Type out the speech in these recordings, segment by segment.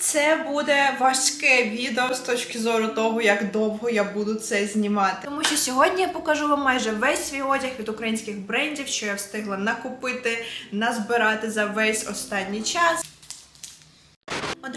це буде важке відео з точки зору того, як довго я буду це знімати. Тому що сьогодні я покажу вам майже весь свій одяг від українських брендів, що я встигла накупити, назбирати за весь останній час.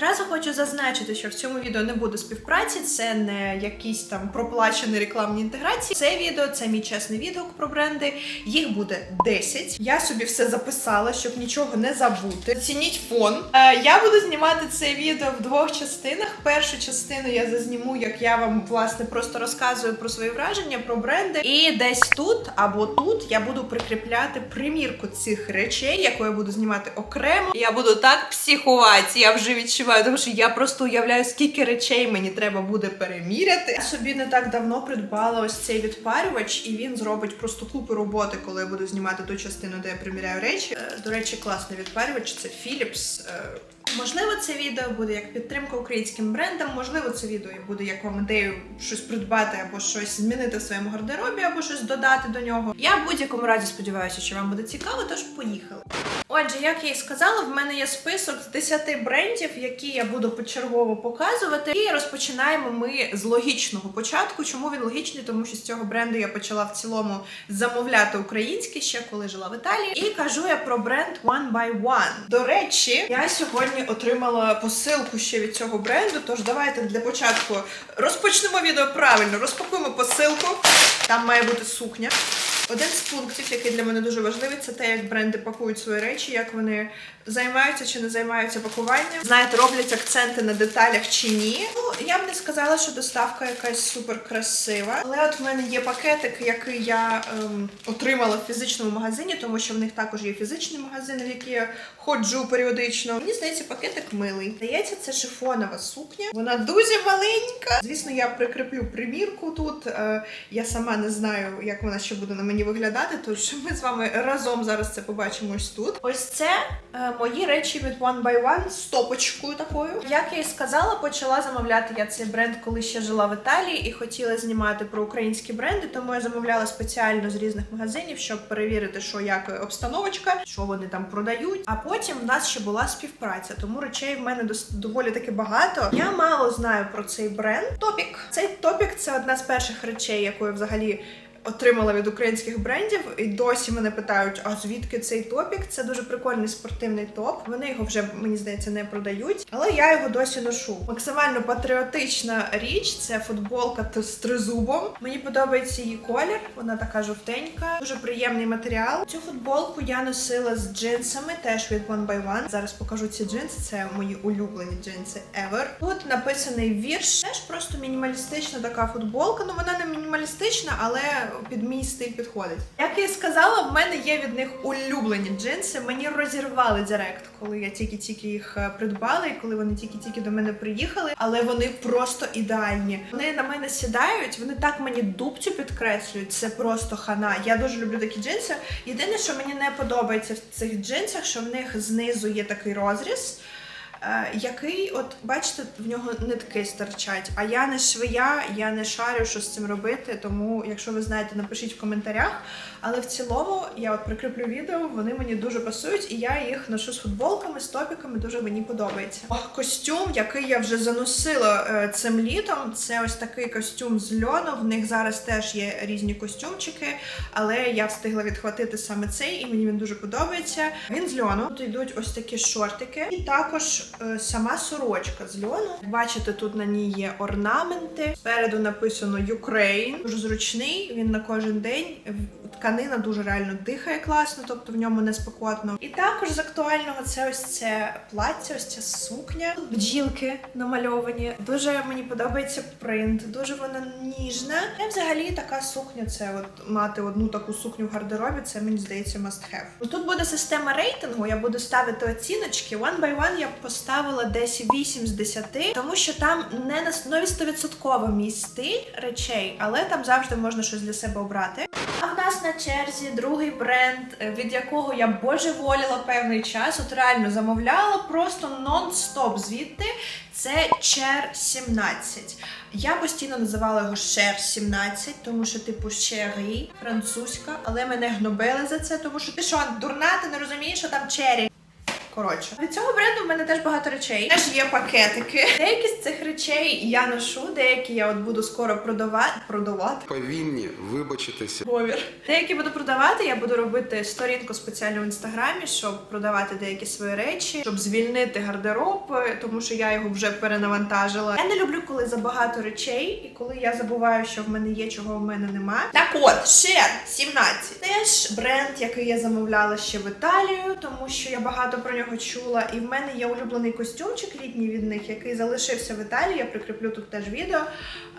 Одразу хочу зазначити, що в цьому відео не буде співпраці, це не якісь там проплачені рекламні інтеграції. Це відео це мій чесний відгук про бренди. Їх буде 10. Я собі все записала, щоб нічого не забути. Цініть фон. Е, я буду знімати це відео в двох частинах. Першу частину я зазніму, як я вам власне просто розказую про свої враження про бренди. І десь тут або тут я буду прикріпляти примірку цих речей, яку я буду знімати окремо. Я буду так психувати. Я вже відчуваю, тому що я просто уявляю, скільки речей мені треба буде переміряти. Я собі не так давно придбала ось цей відпарювач, і він зробить просто купу роботи, коли я буду знімати ту частину, де я приміряю речі. Е, До речі, класний відпарювач. Це Philips. Можливо, це відео буде як підтримка українським брендам. Можливо, це відео буде як вам ідею щось придбати або щось змінити в своєму гардеробі, або щось додати до нього. Я в будь-якому разі сподіваюся, що вам буде цікаво, тож поїхали. Отже, як я і сказала, в мене є список з 10 брендів, які я буду почергово показувати. І розпочинаємо ми з логічного початку. Чому він логічний? Тому що з цього бренду я почала в цілому замовляти українське ще коли жила в Італії. І кажу я про бренд One by One. До речі, я сьогодні отримала посилку ще від цього бренду. Тож давайте для початку розпочнемо відео правильно. Розпакуємо посилку. Там має бути сукня. Один з пунктів, який для мене дуже важливий, це те, як бренди пакують свої речі, як вони займаються чи не займаються пакуванням. Знаєте, роблять акценти на деталях чи ні. Ну я б не сказала, що доставка якась супер красива. Але от в мене є пакетик, який я ем, отримала в фізичному магазині, тому що в них також є фізичний магазин, в який я ходжу періодично. Мені здається, пакетик милий. Здається, це шифонова сукня. Вона дуже маленька. Звісно, я прикріплю примірку тут. Е, я сама не знаю, як вона ще буде на мені виглядати. Тож ми з вами разом зараз це побачимо ось тут. Ось це е, мої речі від One by One з топочкою такою. Як я і сказала, почала замовляти я цей бренд, коли ще жила в Італії, і хотіла знімати про українські бренди, тому я замовляла спеціально з різних магазинів, щоб перевірити, що як обстановочка, що вони там продають. А потім в нас ще була співпраця, тому речей в мене доволі таки багато. Я мало знаю про цей бренд. Топік. Цей топік це одна з перших речей, яку я взагалі. Отримала від українських брендів, і досі мене питають, а звідки цей топік? Це дуже прикольний спортивний топ. Вони його вже мені здається не продають, але я його досі ношу. Максимально патріотична річ це футболка з тризубом. Мені подобається її колір. Вона така жовтенька, дуже приємний матеріал. Цю футболку я носила з джинсами, теж від One by One. Зараз покажу ці джинси. Це мої улюблені джинси ever. Тут написаний вірш. Теж просто мінімалістична така футболка. Ну вона не мінімалістична, але під мій стиль підходить. Як я сказала, в мене є від них улюблені джинси. Мені розірвали директ, коли я тільки-тільки їх е, придбала, і коли вони тільки-тільки до мене приїхали. Але вони просто ідеальні. Вони на мене сідають, вони так мені дубцю підкреслюють. Це просто хана. Я дуже люблю такі джинси. Єдине, що мені не подобається в цих джинсах, що в них знизу є такий розріз. Е, Який, от бачите, в нього нитки стирчать. А я не швея, я не шарю, що з цим робити. Тому, якщо ви знаєте, напишіть в коментарях. Але в цілому я от прикріплю відео, вони мені дуже пасують, і я їх ношу з футболками, з топіками, дуже мені подобається. Костюм, який я вже заносила е, цим літом, це ось такий костюм з льону. В них зараз теж є різні костюмчики, але я встигла відхватити саме цей, і мені він дуже подобається. Він з льону. Тут йдуть ось такі шортики, і також сама сорочка з. Бачите, тут на ній є орнаменти. Спереду написано Ukraine. Дуже зручний. Він на кожен день. Тканина дуже реально дихає класно, тобто в ньому не спекотно. І також з актуального це ось це плаття, ось ця сукня. Тут Бджілки намальовані. Дуже мені подобається принт, дуже вона ніжна. І взагалі така сукня це от мати одну таку сукню в гардеробі. Це мені здається must have. Тут буде система рейтингу. Я буду ставити оціночки. One by one я б поставила десь 8 з 10, тому що там не на основі 100% мій стиль речей, але там завжди можна щось для себе обрати. А в нас на черзі другий бренд, е, від якого я божеволіла певний час. От реально замовляла просто нон-стоп звідти. Це Чер 17. Я постійно називала його Шер 17, тому що типу Шері, французька, але мене гнобили за це, тому що ти що, дурна, ти не розумієш, що там Чері. Коротше, від цього бренду в мене теж багато речей. Теж є пакетики. Деякі з цих речей я ношу, деякі я от буду скоро продавати. Продавати. повинні вибачитися. Говір. Деякі буду продавати, я буду робити сторінку спеціально в інстаграмі, щоб продавати деякі свої речі, щоб звільнити гардероб, е, тому що я його вже перенавантажила. Я не люблю, коли забагато речей, і коли я забуваю, що в мене є, чого в мене нема. Так от, Шер 17. Теж бренд, який я замовляла ще в Італію, тому що я багато про нього чула. І в мене є улюблений костюмчик літній від них, який залишився в Італії. Я прикріплю тут теж відео.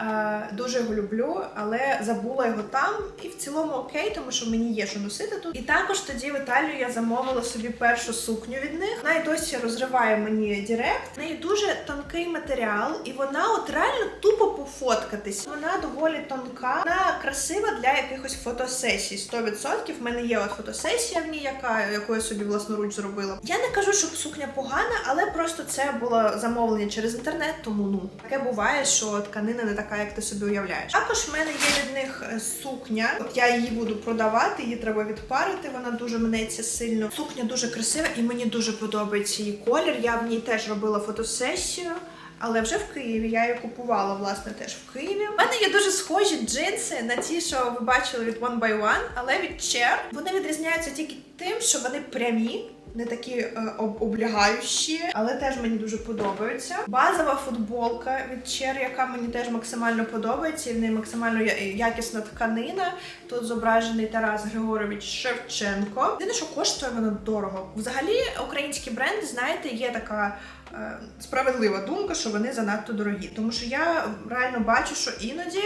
Е, дуже його люблю, але забула його там. І в цілому окей, тому що мені є що носити тут. І також тоді в Італію я замовила собі першу сукню від них. Вона і досі розриває мені Дірект. В неї дуже тонкий матеріал, і вона от реально тупо пофоткатись. Вона доволі тонка, вона красива для якихось фотосесій. 100%. В мене є от фотосесія в ній, яка яку я собі власноруч зробила. Я не кажу, що сукня погана, але просто це було замовлення через інтернет, тому ну таке буває, що тканина не така, як ти собі уявляєш. Також в мене є від них е, сукня. От я її буду продавати, її треба відпарити. Вона дуже мнеться сильно. Сукня дуже красива і мені дуже подобається її колір. Я в ній теж робила фотосесію. Але вже в Києві я її купувала власне теж в Києві. У мене є дуже схожі джинси на ті, що ви бачили від One by One, але від Cher. Вони відрізняються тільки тим, що вони прямі. Не такі е, об- облягаючі, але теж мені дуже подобаються. Базова футболка від Cher, яка мені теж максимально подобається, і в неї максимально якісна тканина. Тут зображений Тарас Григорович Шевченко. Єдине, що коштує воно дорого. Взагалі, українські бренди, знаєте, є така е, справедлива думка, що вони занадто дорогі. Тому що я реально бачу, що іноді.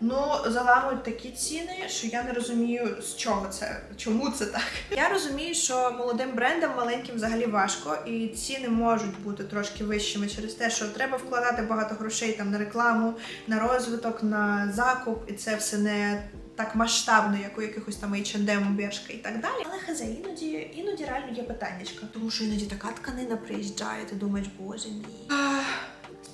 Ну, заламують такі ціни, що я не розумію, з чого це, чому це так. Я розумію, що молодим брендам маленьким взагалі важко, і ціни можуть бути трошки вищими через те, що треба вкладати багато грошей там на рекламу, на розвиток, на закуп, і це все не так масштабно, як у якихось там H&M, Бершка і так далі. Але хазе, іноді, іноді реально є питаннячка, тому що іноді така тканина приїжджає, ти думаєш, боже мій.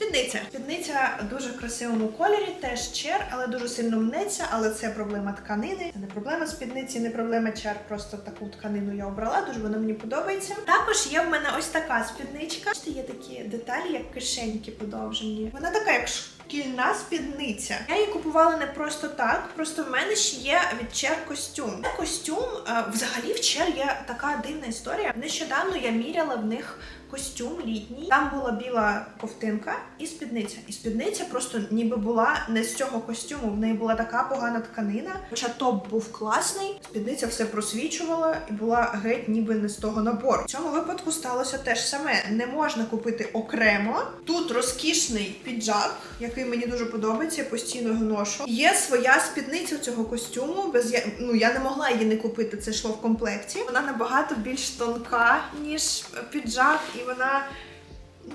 Спідниця. Спідниця дуже в красивому кольорі, теж чер, але дуже сильно мнеться, але це проблема тканини. Це не проблема спідниці, не проблема чер. Просто таку тканину я обрала, дуже вона мені подобається. Також є в мене ось така спідничка. Бачите, є такі деталі, як кишеньки подовжені. Вона така, як шкільна спідниця. Я її купувала не просто так, просто в мене ще є від чер костюм. Костюм е, взагалі в чер є така дивна історія. Нещодавно я міряла в них костюм літній. Там була біла ковтинка і спідниця. І спідниця просто ніби була не з цього костюму. В неї була така погана тканина. Хоча топ був класний, спідниця все просвічувала і була геть ніби не з того набору. В цьому випадку сталося те ж саме. Не можна купити окремо. Тут розкішний піджак, який мені дуже подобається, я постійно його ношу. Є своя спідниця цього костюму. Без я ну я не могла її не купити. Це йшло в комплекті. Вона набагато більш тонка, ніж піджак, і вона.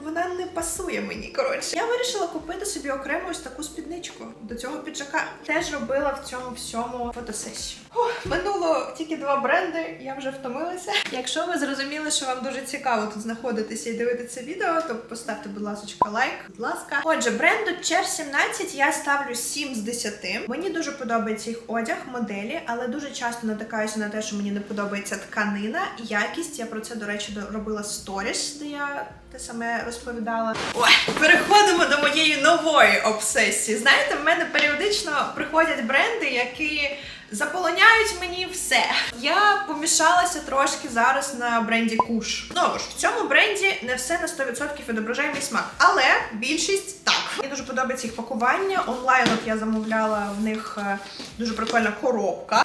Вона не пасує мені. Коротше, я вирішила купити собі окремо ось таку спідничку до цього піджака. Теж робила в цьому всьому фотосесію. Минуло тільки два бренди. Я вже втомилася. Якщо ви зрозуміли, що вам дуже цікаво тут знаходитися і дивитися відео, то поставте, будь ласка, лайк. Будь ласка. Отже, бренду Cher 17 я ставлю 7 з 10. Мені дуже подобається їх одяг, моделі, але дуже часто натикаюся на те, що мені не подобається тканина, якість. Я про це, до речі, робила сторіс, де я те саме розповідала. Ой, переходимо до моєї нової обсесії. Знаєте, в мене періодично приходять бренди, які заполоняють мені все. Я помішалася трошки зараз на бренді Куш. Знову ж в цьому бренді не все на 100% відображає мій смак, але більшість так. Мені дуже подобається їх пакування. Онлайн от я замовляла в них е, дуже прикольна коробка.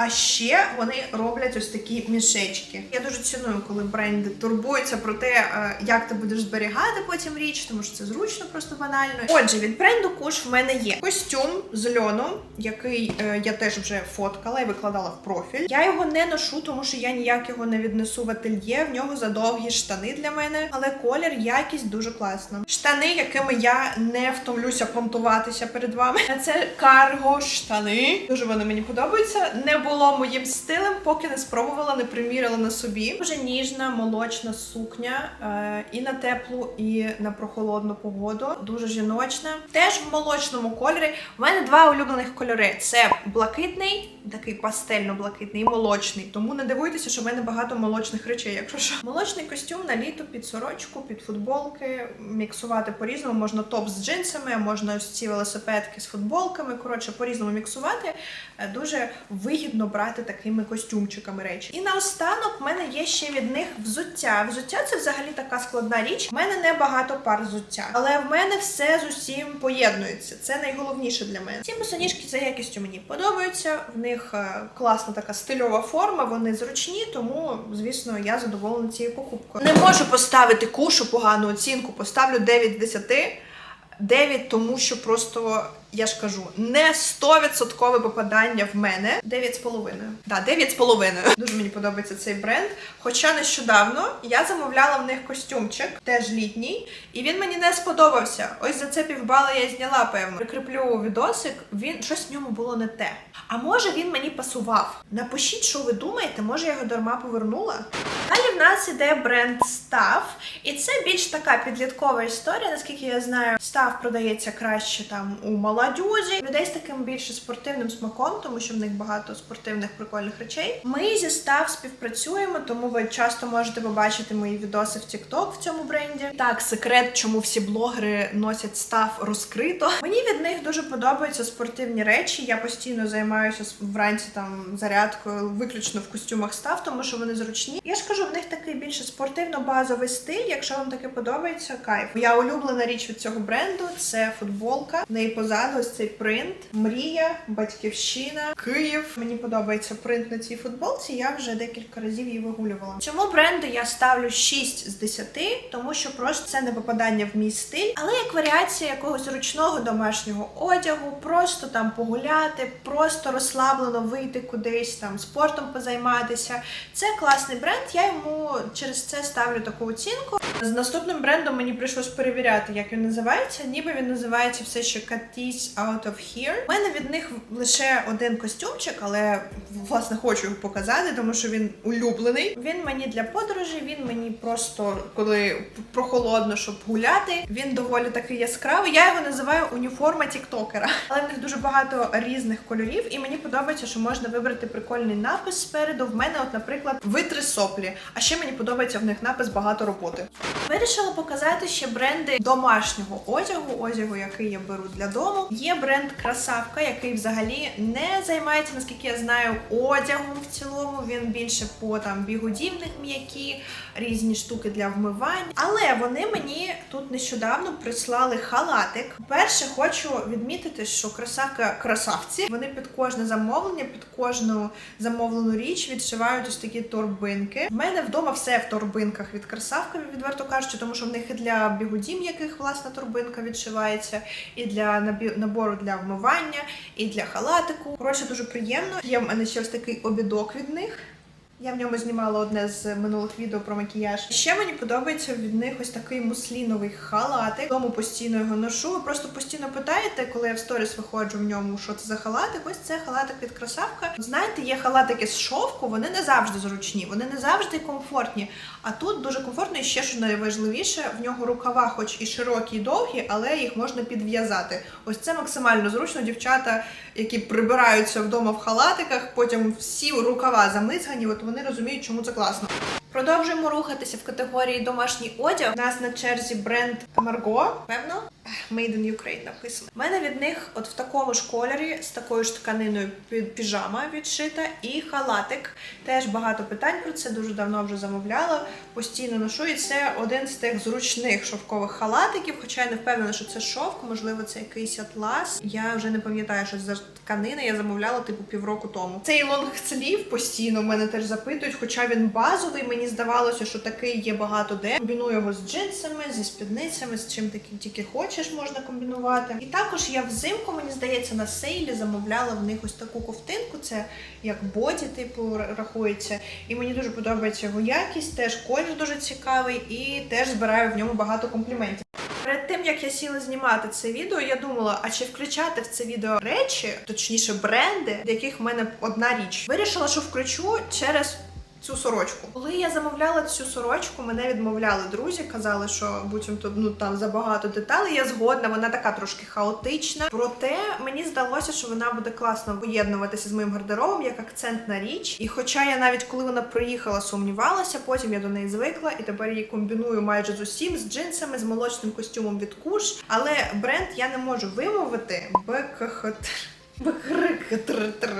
А ще вони роблять ось такі мішечки. Я дуже ціную, коли бренди турбуються про те, е, як ти будеш зберігати потім річ, тому що це зручно, просто банально. Отже, від бренду Куш в мене є костюм з льону, який е, я теж вже фоткала і викладала в профіль. Я його не ношу, тому що я ніяк його не віднесу в ательє. В нього задовгі штани для мене, але колір, якість дуже класна. Штани, якими я не втомлюся понтуватися перед вами. Це карго штани. Дуже вони мені подобаються. Не було моїм стилем, поки не спробувала, не приміряла на собі. Дуже ніжна молочна сукня е, і на теплу, і на прохолодну погоду. Дуже жіночна. Теж в молочному кольорі. У мене два улюблених кольори: це блакитний, такий пастельно-блакитний, і молочний. Тому не дивуйтеся, що в мене багато молочних речей. Якщо що, молочний костюм на літо під сорочку, під футболки, міксувати по-різному. Можна топ з джинсами, можна ці велосипедки з футболками. Коротше, по-різному міксувати. Е, Дуже вигідно брати такими костюмчиками речі. І наостанок в мене є ще від них взуття. Взуття це взагалі така складна річ. У мене не багато пар взуття, але в мене все з усім поєднується. Це найголовніше для мене. Ці босоніжки за якістю мені подобаються. В них е, класна така стильова форма, вони зручні, тому звісно я задоволена цією покупкою. Не можу поставити кушу погану оцінку, поставлю 9 з 10. 9, тому що просто я ж кажу, не 100% попадання в мене. 9,5. Да, 9,5. Дуже мені подобається цей бренд. Хоча нещодавно я замовляла в них костюмчик, теж літній, і він мені не сподобався. Ось за це півбала я зняла, певно. Прикріплю відосик, він щось в ньому було не те. А може він мені пасував? Напишіть, що ви думаєте, може я його дарма повернула? Далі в нас іде бренд Став, і це більш така підліткова історія. Наскільки я знаю, став продається краще там у молодюзі. Людей з таким більше спортивним смаком, тому що в них багато спортивних прикольних речей. Ми зі став співпрацюємо, тому ви часто можете побачити мої відоси в TikTok в цьому бренді. Так, секрет, чому всі блогери носять став розкрито. Мені від них дуже подобаються спортивні речі. Я постійно займаюся вранці там зарядкою, виключно в костюмах став, тому що вони зручні. Я ж кажу, в них такий більше спортивно-базовий стиль. Якщо вам таке подобається, кайф. Моя улюблена річ від цього бренду це футболка. В неї позаду ось цей принт. Мрія, батьківщина, Київ. Мені подобається принт на цій футболці. Я вже декілька разів її вигулювала. Цьому бренду я ставлю 6 з 10, тому що просто це не попадання в мій стиль, але як варіація якогось ручного домашнього одягу, просто там погуляти, просто розслаблено вийти кудись там спортом позайматися. Це класний бренд. Я йому через це ставлю таку оцінку. З наступним брендом мені прийшлось перевіряти, як він називається. Ніби він називається все ще Katis Out of Here. У мене від них лише один костюмчик, але власне хочу його показати, тому що він улюблений. Він мені для подорожі, він мені просто коли прохолодно, щоб гуляти. Він доволі такий яскравий. Я його називаю уніформа тіктокера. Але в них дуже багато різних кольорів, і мені подобається, що можна вибрати прикольний напис спереду. В мене, от, наприклад, витри соплі. А ще мені подобається в них напис багато роботи. Вирішила показати ще бренди домашнього одягу, одягу, який я беру для дому. Є бренд Красавка, який взагалі не займається, наскільки я знаю, одягом в цілому. Він більше по там бігудівних м'які, різні штуки для вмивань. Але вони мені тут нещодавно прислали халатик. Перше, хочу відмітити, що красавка красавці. Вони під кожне замовлення, під кожну замовлену річ відшивають ось такі торбинки. В мене вдома все в торбинках від красавки, відверто кажучи, тому що в них і для бігудім, яких власна торбинка відшивається, і для набі- набору для вмивання, і для халатику. Коротше, дуже приємно. Є в мене ще ось такий обідок від них. Я в ньому знімала одне з минулих відео про макіяж. Ще мені подобається від них ось такий мусліновий халатик. Тому постійно його ношу. Ви просто постійно питаєте, коли я в сторіс виходжу в ньому, що це за халатик. Ось це халатик від красавка. Знаєте, є халатики з шовку, вони не завжди зручні, вони не завжди комфортні. А тут дуже комфортно і ще що найважливіше, в нього рукава, хоч і широкі, і довгі, але їх можна підв'язати. Ось це максимально зручно. Дівчата, які прибираються вдома в халатиках, потім всі рукава замисгані, от вони розуміють, чому це класно. Продовжуємо рухатися в категорії домашній одяг. У нас на черзі бренд Margot, певно. Made in Ukraine написано. У мене від них от в такому ж кольорі з такою ж тканиною піжама відшита і халатик. Теж багато питань про це дуже давно вже замовляла. Постійно ношу. І це один з тих зручних шовкових халатиків. Хоча я не впевнена, що це шовк, можливо, це якийсь атлас. Я вже не пам'ятаю, що за тканина. Я замовляла типу півроку тому. Цей лонгслів постійно в мене теж запитують, хоча він базовий. Мені здавалося, що такий є багато де. Комбіную його з джинсами, зі спідницями, з чим таки тільки хочеш, можна комбінувати. І також я взимку, мені здається, на сейлі замовляла в них ось таку ковтинку. Це як боді, типу, рахується. І мені дуже подобається його якість, теж колір дуже цікавий, і теж збираю в ньому багато компліментів. Перед тим як я сіла знімати це відео, я думала, а чи включати в це відео речі, точніше бренди, в яких в мене одна річ. Вирішила, що включу через. Цю сорочку. Коли я замовляла цю сорочку, мене відмовляли друзі, казали, що буцімто ну там забагато деталей. Я згодна, вона така трошки хаотична. Проте мені здалося, що вона буде класно поєднуватися з моїм гардеробом як акцентна річ. І хоча я навіть коли вона приїхала, сумнівалася, потім я до неї звикла і тепер її комбіную майже з усім, з джинсами, з молочним костюмом від куш. Але бренд я не можу вимовити БКХТ.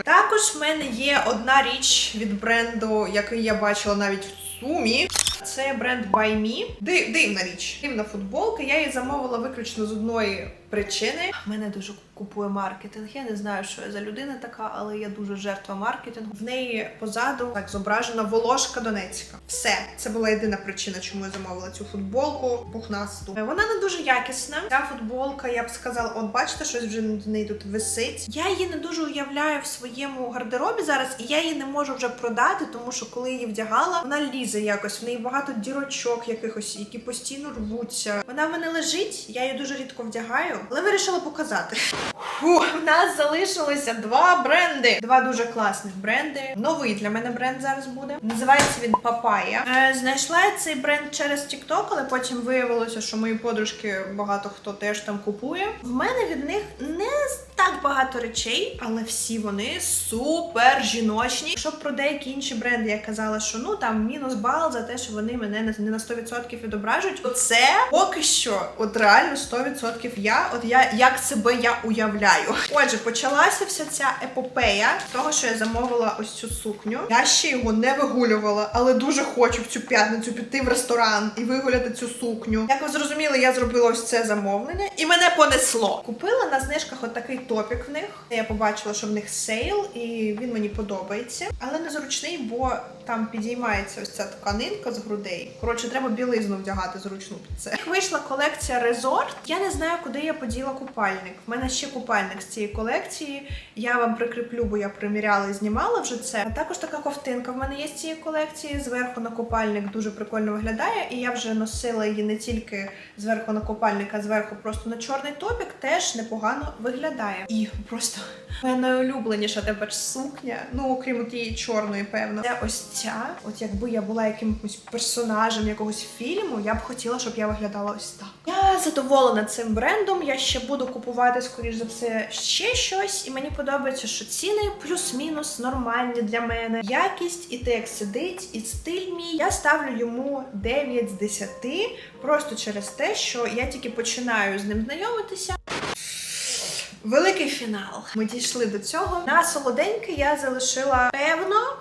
Також в мене є одна річ від бренду, який я бачила навіть в сумі. Це бренд By Me. Див, дивна річ. Дивна футболка. Я її замовила виключно з одної причини. Мене дуже купує маркетинг. Я не знаю, що я за людина така, але я дуже жертва маркетингу. В неї позаду так зображена Волошка Донецька. Все, це була єдина причина, чому я замовила цю футболку пухнасту. Е, Вона не дуже якісна. Ця футболка, я б сказала, от бачите, щось вже в неї тут висить. Я її не дуже уявляю в своєму гардеробі зараз, і я її не можу вже продати, тому що коли її вдягала, вона лізе якось. В неї багато дірочок якихось, які постійно рвуться. Вона в мене лежить, я її дуже рідко вдягаю, але вирішила показати. Фу, в нас залишилося два бренди. Два дуже класних бренди. Новий для мене бренд зараз буде. Називається він Папая. Е, знайшла я цей бренд через TikTok, але потім виявилося, що мої подружки багато хто теж там купує. В мене від них не так багато речей, але всі вони супер жіночні. Щоб про деякі інші бренди я казала, що ну там мінус бал за те, що вони мене не- на 100% відображують. Оце поки що, от реально 100% я, от я як себе я уявляю. Отже, почалася вся ця епопея того, що я замовила ось цю сукню. Я ще його не вигулювала, але дуже хочу в цю п'ятницю піти в ресторан і вигуляти цю сукню. Як ви зрозуміли, я зробила ось це замовлення і мене понесло. Купила на знижках отакий топік в них. Я побачила, що в них сейл, і він мені подобається, але незручний, бо там підіймається ось ця тканинка з грудей. Коротше, треба білизну вдягати зручну під це. Вийшла колекція Resort, я не знаю, куди я поділа купальник. В мене ще купальник з цієї колекції. Я вам прикріплю, бо я приміряла і знімала вже це. А також така ковтинка в мене є з цієї колекції. Зверху на купальник дуже прикольно виглядає, і я вже носила її не тільки зверху на купальник, а зверху просто на чорний топік. Теж непогано виглядає. І просто моя найулюбленіша тепер сукня. Ну окрім тієї чорної, певно. Це ось ця. От якби я була якимось персонажем якогось фільму, я б хотіла, щоб я виглядала ось так. Я задоволена цим брендом. Я ще буду купувати, скоріш за все, ще щось. І мені подобається, що ціни плюс-мінус нормальні для мене. Якість і те, як сидить, і стиль мій. Я ставлю йому 9 з 10, просто через те, що я тільки починаю з ним знайомитися. Великий фінал. Ми дійшли до цього. На солоденьке я залишила певно.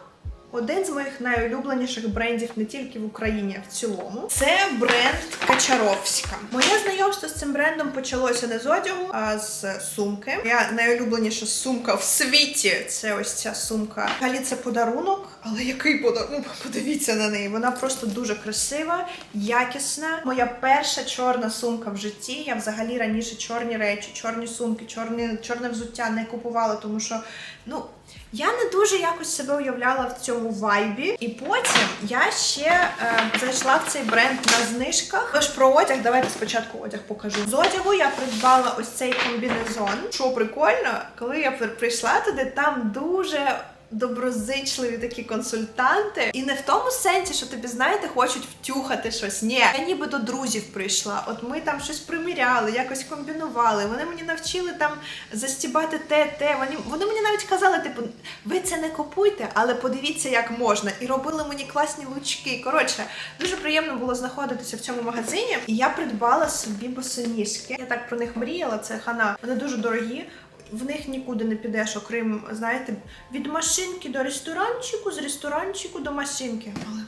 Один з моїх найулюбленіших брендів не тільки в Україні, а в цілому. Це бренд Качаровська. Моє знайомство з цим брендом почалося не з одягу, а з сумки. Моя найулюбленіша сумка в світі це ось ця сумка. Взагалі це подарунок, але який подарунок? Подивіться на неї. Вона просто дуже красива, якісна. Моя перша чорна сумка в житті. Я взагалі раніше чорні речі, чорні сумки, чорні, чорне взуття не купувала, тому що ну. Я не дуже якось себе уявляла в цьому вайбі, і потім я ще е, зайшла в цей бренд на знижках. Тож про одяг, давайте спочатку одяг покажу. З одягу я придбала ось цей комбінезон. Що прикольно, коли я прийшла туди, там дуже. Доброзичливі такі консультанти, і не в тому сенсі, що тобі знаєте, хочуть втюхати щось. Ні, я ніби до друзів прийшла. От ми там щось приміряли, якось комбінували. Вони мені навчили там застібати те, те. Вони, вони мені навіть казали, типу, ви це не купуйте, але подивіться, як можна. І робили мені класні лучки. Коротше, дуже приємно було знаходитися в цьому магазині. І я придбала собі босоніжки. Я так про них мріяла. Це хана. Вони дуже дорогі. В них нікуди не підеш, окрім, знаєте, від машинки до ресторанчику, з ресторанчику до машинки. Але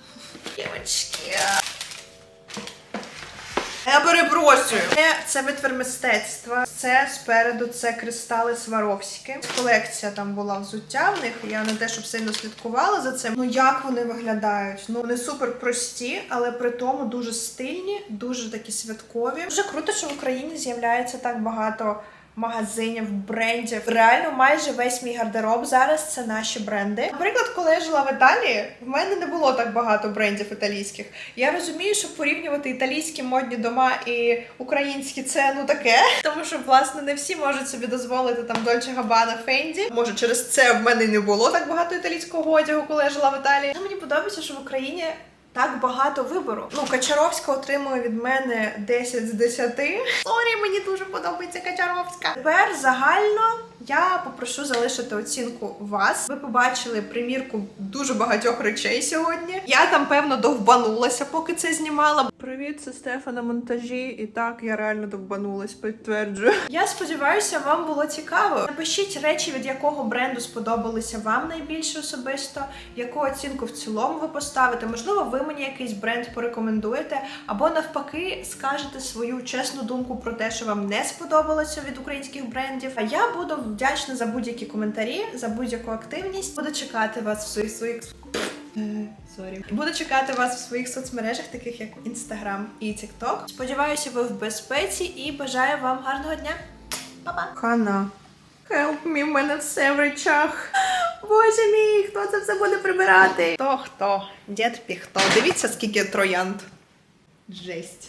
дівчатки. Я перепрошую. Це, це витвір мистецтва. Це спереду це кристали Сваровські. Колекція там була взуття в них. Я не те, щоб сильно слідкувала за цим. Ну як вони виглядають? Ну вони супер прості, але при тому дуже стильні, дуже такі святкові. Дуже круто, що в Україні з'являється так багато магазинів, брендів. Реально, майже весь мій гардероб зараз це наші бренди. Наприклад, коли я жила в Італії, в мене не було так багато брендів італійських. Я розумію, що порівнювати італійські модні дома і українські це ну таке, тому що власне не всі можуть собі дозволити там Dolce Gabbana, Fendi. Може, через це в мене не було так багато італійського одягу, коли я жила в Італії. Але мені подобається, що в Україні. Так багато вибору. Ну, Качаровська отримує від мене 10 з 10. Сорі, мені дуже подобається Качаровська. Тепер загально я попрошу залишити оцінку вас. Ви побачили примірку дуже багатьох речей сьогодні. Я там певно довбанулася, поки це знімала. Привіт, це Стефа на монтажі. І так я реально довбанулась, підтверджую. Я сподіваюся, вам було цікаво. Напишіть речі, від якого бренду сподобалися вам найбільше особисто, яку оцінку в цілому ви поставите. Можливо, ви мені якийсь бренд порекомендуєте, або навпаки скажете свою чесну думку про те, що вам не сподобалося від українських брендів. А я буду вдячна за будь-які коментарі, за будь-яку активність. Буду чекати вас в своїх своїх. Е, Сорі. Буду чекати вас в своїх соцмережах, таких як Instagram і TikTok. Сподіваюся, ви в безпеці і бажаю вам гарного дня. Па-па! Хана, help me, в мене все в речах. Боже мій, хто це все буде прибирати? Хто хто? Дід піхто. Дивіться, скільки троянд. Жесть.